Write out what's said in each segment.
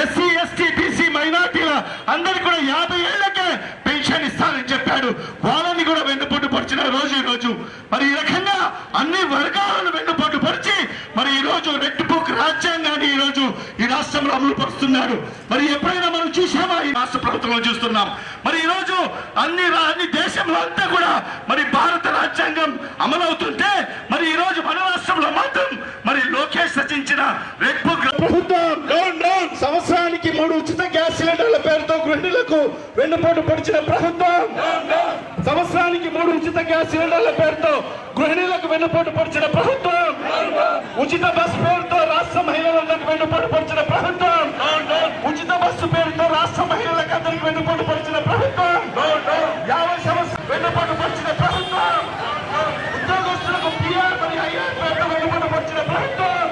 SC ST BC మైనార్టీల అందరికి కూడా యాభై ఏళ్ళకే పెన్షన్ ఇస్తానని చెప్పాడు. వాళ్ళని కూడా వెన్నుపోటు పరిచిన రోజు ఈ రోజు మరి ఈ రకంగా అన్ని వర్గాలను వెన్నుపోటు పరిచి మరి ఈ రోజు రెడ్ బుక్ రాజ్యాంగాన్ని ఈ రోజు ఈ రాష్ట్రంలో అమలు పరుస్తున్నాడు మరి ఎప్పుడైనా రాష్ట్ర ప్రభుత్వంలో చూస్తున్నాం. మరి ఈరోజు అన్ని అన్ని దేశంలో అంతా కూడా మరి భారత రాజ్యాంగం అమలవుతుంటే మరి ఈరోజు మన రాష్ట్రంలో మాత్రం మరి లోకేష్ రచించిన రెడ్ బుక్ ప్రభుత్వం సంవత్సరానికి మూడు ఉచిత గ్యాస్ సిలిండర్ల పేరుతో గృహిణులకు వెన్నుపోటు పొడిచిన ప్రభుత్వం. సంవత్సరానికి మూడు ఉచిత గ్యాస్ సిలిండర్ల పేరుతో గృహిణులకు వెన్నుపోటు పొడిచిన ప్రభుత్వం. ఉచిత బస్ పేరుతో రాష్ట్ర మహిళలందరికీ వెన్నుపోటు పొడిచిన ప్రభుత్వం. మహిళలకు అందరికీ వెన్నుపోటు పొడిచిన ప్రభుత్వం యాభై సంవత్సరం వెన్నుపోటు పొడిచిన ప్రభుత్వం. ఉద్యోగస్తులకు పిఆర్ మరియు ఐఆర్ పేరుతో వెన్నుపోటు పొడిచిన ప్రభుత్వం.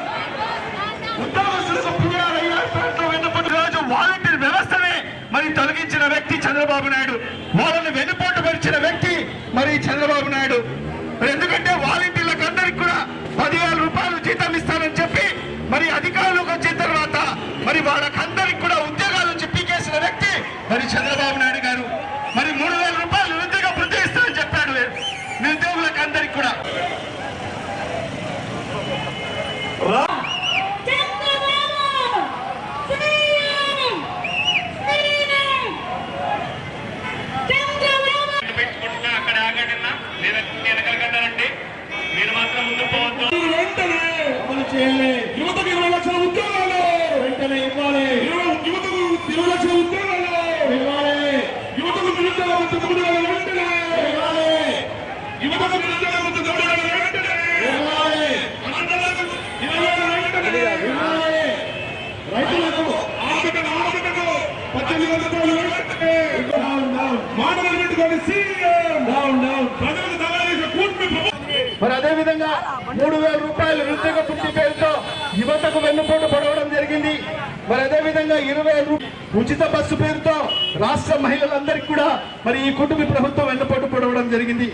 ఉద్యోగస్తులకు పిఆర్ ఐఆర్ పేరుతో వెన్నుపోటు రోజు వాలంటీర్ వ్యవస్థనే మరి తొలగించిన వ్యక్తి చంద్రబాబు నాయుడు వాళ్ళని వెన్నుపోటు పరిచిన వ్యక్తి మరి చంద్రబాబు నాయుడు మరి ఎందుకంటే వాలంటీర్లకు అందరికి కూడా పదివేల రూపాయలు జీతం ఇస్తానని చెప్పి మరి అధికారంలోకి వచ్చిన తర్వాత మరి వాళ్ళకందరికి కూడా ఉద్యోగాల నుంచి పీకేసిన వ్యక్తి మరి చంద్రబాబు నాయుడు గారు మరి మూడు వేల రూపాయలు నిరుద్యోగ వృద్ధి ఇస్తానని చెప్పాడు నిరుద్యోగులకు అందరికి కూడా పెట్టుకుంటున్నా అక్కడ ఆగండి అన్న. నేను వెనకలకన్నానండి మీరు మాత్రం ముందు పోవద్దు వెంటనే అమలు చేయాలి యువతకు ఇరవై లక్షల ఉద్యోగాలు వెంటనే ఇవ్వాలి యువతకు ఇరవై లక్షల ఉద్యోగాలు ఇవ్వాలి యువతకు నిరుద్యోగ వృత్తి తమ్ముడు వెంటనే ఇవ్వాలి యువతకు నిరుద్యోగ వృత్తి తమ్ముడు వెంటనే ఇవ్వాలి ఆంధ్రలకు ఇరవై వేల వెంటనే ఇవ్వాలి రైతులకు ఆర్థిక ఆర్థికకు పద్దెనిమిది వందల రూపాయలు వెంటనే పెట్టుకొని సీఎం డౌన్ డౌన్. ప్రజలకు మరి అదే విధంగా మూడు వేల రూపాయలు నిరుద్యోగ పుట్టి పేరుతో యువతకు వెన్నుపోటు పడవడం జరిగింది. మరి అదే విధంగా ఇరవై ఉచిత బస్సు పేరుతో రాష్ట్ర మహిళలందరికీ కూడా మరి ఈ కుటుంబ ప్రభుత్వం వెన్నుపోటు పడవడం జరిగింది.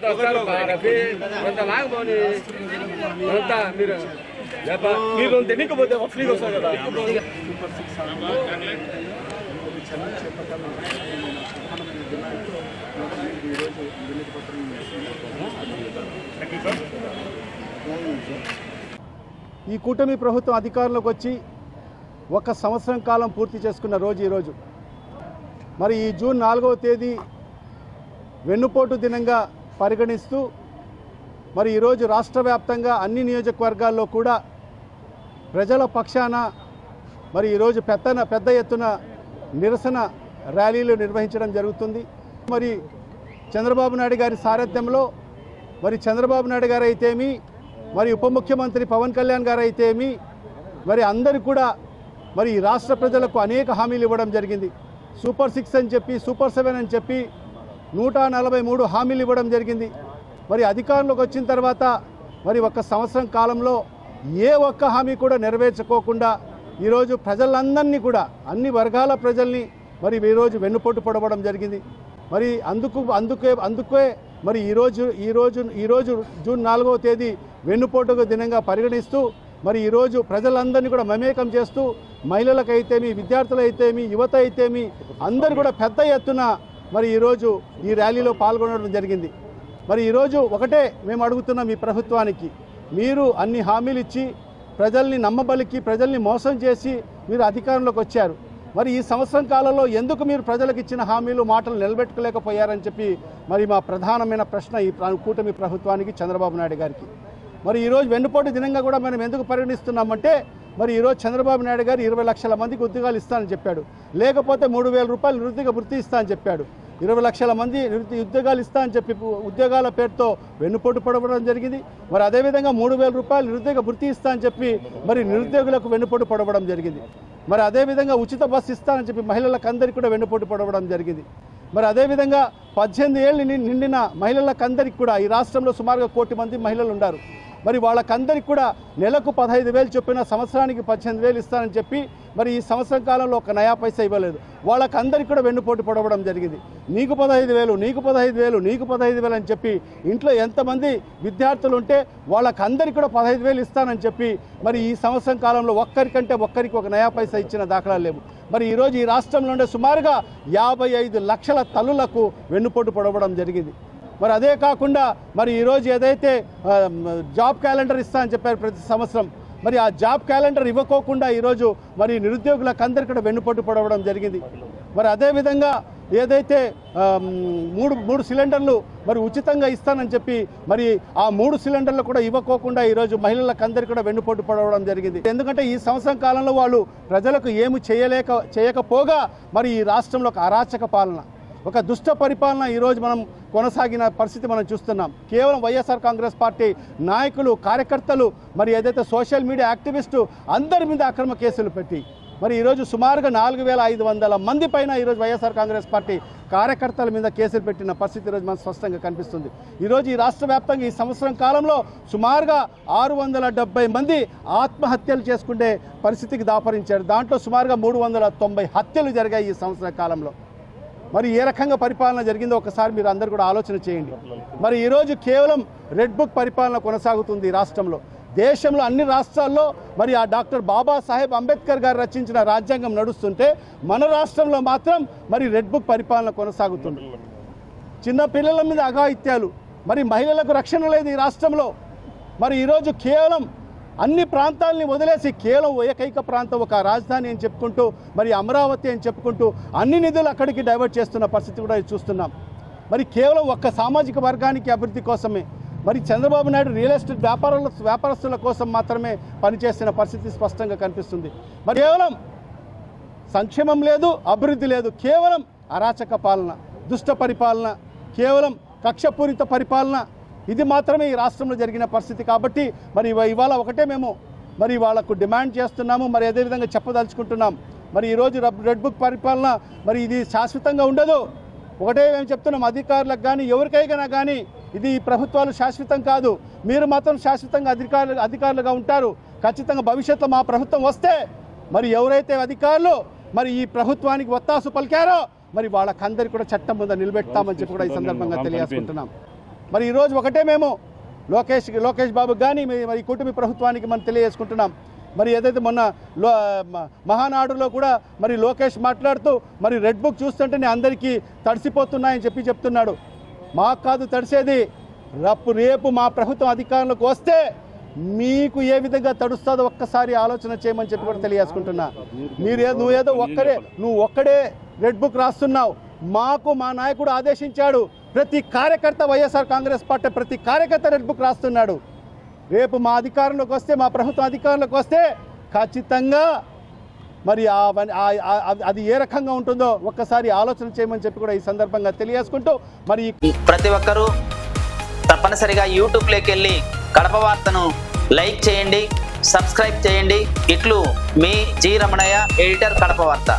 వస్తారు పోని. వస్తారు కదా ఈ కూటమి ప్రభుత్వం అధికారంలోకి వచ్చి ఒక సంవత్సరం కాలం పూర్తి చేసుకున్న రోజు ఈరోజు. మరి ఈ జూన్ నాలుగవ తేదీ వెన్నుపోటు దినంగా పరిగణిస్తూ మరి ఈరోజు రాష్ట్ర వ్యాప్తంగా అన్ని నియోజకవర్గాల్లో కూడా ప్రజల పక్షాన మరి ఈరోజు పెద్దన పెద్ద ఎత్తున నిరసన ర్యాలీలు నిర్వహించడం జరుగుతుంది. మరి చంద్రబాబు నాయుడు గారి సారథ్యంలో మరి చంద్రబాబు నాయుడు గారు అయితేమి మరి ఉప ముఖ్యమంత్రి పవన్ కళ్యాణ్ గారు అయితేమి మరి అందరు కూడా మరి ఈ రాష్ట్ర ప్రజలకు అనేక హామీలు ఇవ్వడం జరిగింది. సూపర్ సిక్స్ అని చెప్పి సూపర్ సెవెన్ అని చెప్పి నూట నలభై మూడు హామీలు ఇవ్వడం జరిగింది. మరి అధికారంలోకి వచ్చిన తర్వాత మరి ఒక సంవత్సరం కాలంలో ఏ ఒక్క హామీ కూడా నెరవేర్చుకోకుండా ఈరోజు ప్రజలందరినీ కూడా అన్ని వర్గాల ప్రజల్ని మరి ఈరోజు వెన్నుపోటు పడవడం జరిగింది. మరి అందుకు అందుకే అందుకే మరి ఈరోజు ఈరోజు ఈరోజు జూన్ నాలుగవ తేదీ వెన్నుపోటు దినంగా పరిగణిస్తూ మరి ఈరోజు ప్రజలందరినీ కూడా మమేకం చేస్తూ మహిళలకైతేమి విద్యార్థులైతేమి యువత అయితేమి అందరు కూడా పెద్ద ఎత్తున మరి ఈరోజు ఈ ర్యాలీలో పాల్గొనడం జరిగింది. మరి ఈరోజు ఒకటే మేము అడుగుతున్నాం ఈ ప్రభుత్వానికి. మీరు అన్ని హామీలు ఇచ్చి ప్రజల్ని నమ్మబలికి ప్రజల్ని మోసం చేసి మీరు అధికారంలోకి వచ్చారు. మరి ఈ సంవత్సరం కాలంలో ఎందుకు మీరు ప్రజలకు ఇచ్చిన హామీలు మాటలు నిలబెట్టుకోలేకపోయారని చెప్పి మరి మా ప్రధానమైన ప్రశ్న ఈ కూటమి ప్రభుత్వానికి చంద్రబాబు నాయుడు గారికి. మరి ఈరోజు వెన్నుపోటు దినంగా కూడా మనం ఎందుకు పరిగణిస్తున్నామంటే మరి ఈరోజు చంద్రబాబు నాయుడు గారు ఇరవై లక్షల మందికి ఉద్యోగాలు ఇస్తానని చెప్పాడు. లేకపోతే మూడు వేల రూపాయలు నిరుద్యోగ వృత్తి ఇస్తా అని చెప్పాడు. ఇరవై లక్షల మంది నిరుద్య ఉద్యోగాలు ఇస్తా అని చెప్పి ఉద్యోగాల పేరుతో వెన్నుపోటు పడవడం జరిగింది. మరి అదేవిధంగా మూడు వేల రూపాయలు నిరుద్యోగ వృత్తి ఇస్తా అని చెప్పి మరి నిరుద్యోగులకు వెన్నుపోటు పడవడం జరిగింది. మరి అదేవిధంగా ఉచిత బస్సు ఇస్తానని చెప్పి మహిళలకు అందరికీ కూడా వెన్నుపోటు పడవడం జరిగింది. మరి అదేవిధంగా పద్దెనిమిది ఏళ్ళు ని- నిండిన మహిళలకు అందరికీ కూడా ఈ రాష్ట్రంలో సుమారుగా కోటి మంది మహిళలు ఉన్నారు. మరి వాళ్ళకందరికి కూడా నెలకు పదహైదు వేలు చొప్పున సంవత్సరానికి పద్దెనిమిది వేలు ఇస్తానని చెప్పి మరి ఈ సంవత్సరం కాలంలో ఒక నయా పైసా ఇవ్వలేదు. వాళ్ళకందరికీ కూడా వెన్నుపోటు పొడవడం జరిగింది. నీకు పదహైదు వేలు నీకు పదహైదు వేలు నీకు పదహైదు వేలు అని చెప్పి ఇంట్లో ఎంతమంది విద్యార్థులు ఉంటే వాళ్ళకందరికీ కూడా పదహైదు వేలు ఇస్తానని చెప్పి మరి ఈ సంవత్సరం కాలంలో ఒక్కరికంటే ఒక్కరికి ఒక నయా పైసా ఇచ్చిన దాఖలాలు లేవు. మరి ఈరోజు ఈ రాష్ట్రంలో ఉండే సుమారుగా యాభై ఐదు లక్షల తల్లులకు వెన్నుపోటు పొడవడం జరిగింది. మరి అదే కాకుండా మరి ఈరోజు ఏదైతే జాబ్ క్యాలెండర్ ఇస్తా అని చెప్పారు ప్రతి సంవత్సరం మరి ఆ జాబ్ క్యాలెండర్ ఇవ్వకోకుండా ఈరోజు మరి నిరుద్యోగులకు అందరికీ కూడా వెన్నుపోటు పడవడం జరిగింది. మరి అదేవిధంగా ఏదైతే మూడు మూడు సిలిండర్లు మరి ఉచితంగా ఇస్తానని చెప్పి మరి ఆ మూడు సిలిండర్లు కూడా ఇవ్వకోకుండా ఈరోజు మహిళలకు అందరికీ కూడా వెన్నుపోటు పడవడం జరిగింది. ఎందుకంటే ఈ సంవత్సరం కాలంలో వాళ్ళు ప్రజలకు ఏమి చేయలేక చేయకపోగా మరి ఈ రాష్ట్రంలో ఒక అరాచక పాలన. ఒక దుష్ట పరిపాలన ఈరోజు మనం కొనసాగిన పరిస్థితి మనం చూస్తున్నాం. కేవలం వైఎస్ఆర్ కాంగ్రెస్ పార్టీ నాయకులు కార్యకర్తలు మరి ఏదైతే సోషల్ మీడియా యాక్టివిస్టు అందరి మీద అక్రమ కేసులు పెట్టి మరి ఈరోజు సుమారుగా నాలుగు వేల ఐదు వందల మంది పైన ఈరోజు వైఎస్ఆర్ కాంగ్రెస్ పార్టీ కార్యకర్తల మీద కేసులు పెట్టిన పరిస్థితి ఈరోజు మనకు స్పష్టంగా కనిపిస్తుంది. ఈరోజు ఈ రాష్ట్ర వ్యాప్తంగా ఈ సంవత్సరం కాలంలో సుమారుగా ఆరు వందల డెబ్బై మంది ఆత్మహత్యలు చేసుకునే పరిస్థితికి దాపరించారు. దాంట్లో సుమారుగా మూడు వందల తొంభై హత్యలు జరిగాయి ఈ సంవత్సర కాలంలో. మరి ఏ రకంగా పరిపాలన జరిగిందో ఒకసారి మీరు అందరు కూడా ఆలోచన చేయండి. మరి ఈరోజు కేవలం రెడ్ బుక్ పరిపాలన కొనసాగుతుంది ఈ రాష్ట్రంలో. దేశంలో అన్ని రాష్ట్రాల్లో మరి ఆ డాక్టర్ బాబాసాహెబ్ అంబేద్కర్ గారు రచించిన రాజ్యాంగం నడుస్తుంటే మన రాష్ట్రంలో మాత్రం మరి రెడ్ బుక్ పరిపాలన కొనసాగుతుంది. చిన్న పిల్లల మీద అఘాయిత్యాలు మరి మహిళలకు రక్షణ లేదు ఈ రాష్ట్రంలో. మరి ఈరోజు కేవలం అన్ని ప్రాంతాలని వదిలేసి కేవలం ఏకైక ప్రాంతం ఒక రాజధాని అని చెప్పుకుంటూ మరి అమరావతి అని చెప్పుకుంటూ అన్ని నిధులు అక్కడికి డైవర్ట్ చేస్తున్న పరిస్థితి కూడా చూస్తున్నాం. మరి కేవలం ఒక్క సామాజిక వర్గానికి అభివృద్ధి కోసమే మరి చంద్రబాబు నాయుడు రియల్ ఎస్టేట్ వ్యాపారుల వ్యాపారస్తుల కోసం మాత్రమే పనిచేస్తున్న పరిస్థితి స్పష్టంగా కనిపిస్తుంది. మరి కేవలం సంక్షేమం లేదు అభివృద్ధి లేదు కేవలం అరాచక పాలన దుష్ట పరిపాలన కేవలం కక్షపూరిత పరిపాలన ఇది మాత్రమే ఈ రాష్ట్రంలో జరిగిన పరిస్థితి కాబట్టి మరి ఇవ- ఇవాళ ఒకటే మేము మరి వాళ్ళకు డిమాండ్ చేస్తున్నాము. మరి అదేవిధంగా చెప్పదలుచుకుంటున్నాం. మరి ఈరోజు రబ్- రెడ్ బుక్ పరిపాలన మరి ఇది శాశ్వతంగా ఉండదు. ఒకటే మేము చెప్తున్నాం అధికారులకు కానీ ఎవరికైనా కానీ ఇది ఈ ప్రభుత్వాలు శాశ్వతం కాదు. మీరు మాత్రం శాశ్వతంగా అధికారులు అధికారులుగా ఉంటారు. ఖచ్చితంగా భవిష్యత్తులో మా ప్రభుత్వం వస్తే మరి ఎవరైతే అధికారులు మరి ఈ ప్రభుత్వానికి ఒత్తాసు పలికారో మరి వాళ్ళకందరికీ కూడా చట్టం ముందు నిలబెడతామని చెప్పి కూడా ఈ సందర్భంగా తెలియజేసుకుంటున్నాం. మరి ఈరోజు ఒకటే మేము లోకేష్ లోకేష్ బాబుకి కానీ మరి ఈ కుటుంబ ప్రభుత్వానికి మనం తెలియజేసుకుంటున్నాం. మరి ఏదైతే మొన్న లో మహానాడులో కూడా మరి లోకేష్ మాట్లాడుతూ మరి రెడ్ బుక్ చూస్తుంటేనే అందరికీ తడిసిపోతున్నాయని చెప్పి చెప్తున్నాడు. మాకు కాదు తడిసేది. రప్పు రేపు మా ప్రభుత్వం అధికారంలోకి వస్తే మీకు ఏ విధంగా తడుస్తుందో ఒక్కసారి ఆలోచన చేయమని చెప్పి కూడా తెలియజేసుకుంటున్నా. మీరే నువ్వేదో ఒక్కడే నువ్వు ఒక్కడే రెడ్ బుక్ రాస్తున్నావు. మాకు మా నాయకుడు ఆదేశించాడు. ప్రతి కార్యకర్త వైఎస్ఆర్ కాంగ్రెస్ పార్టీ ప్రతి కార్యకర్త రెడ్ బుక్ రాస్తున్నాడు. రేపు మా అధికారంలోకి వస్తే మా ప్రభుత్వం అధికారంలోకి వస్తే ఖచ్చితంగా మరి అది ఏ రకంగా ఉంటుందో ఒక్కసారి ఆలోచన చేయమని చెప్పి కూడా ఈ సందర్భంగా తెలియజేసుకుంటూ మరి ప్రతి ఒక్కరూ తప్పనిసరిగా యూట్యూబ్లోకి వెళ్ళి కడప వార్తను లైక్ చేయండి సబ్స్క్రైబ్ చేయండి. ఇట్లు మీ జి రమణయ్య ఎడిటర్ కడప వార్త.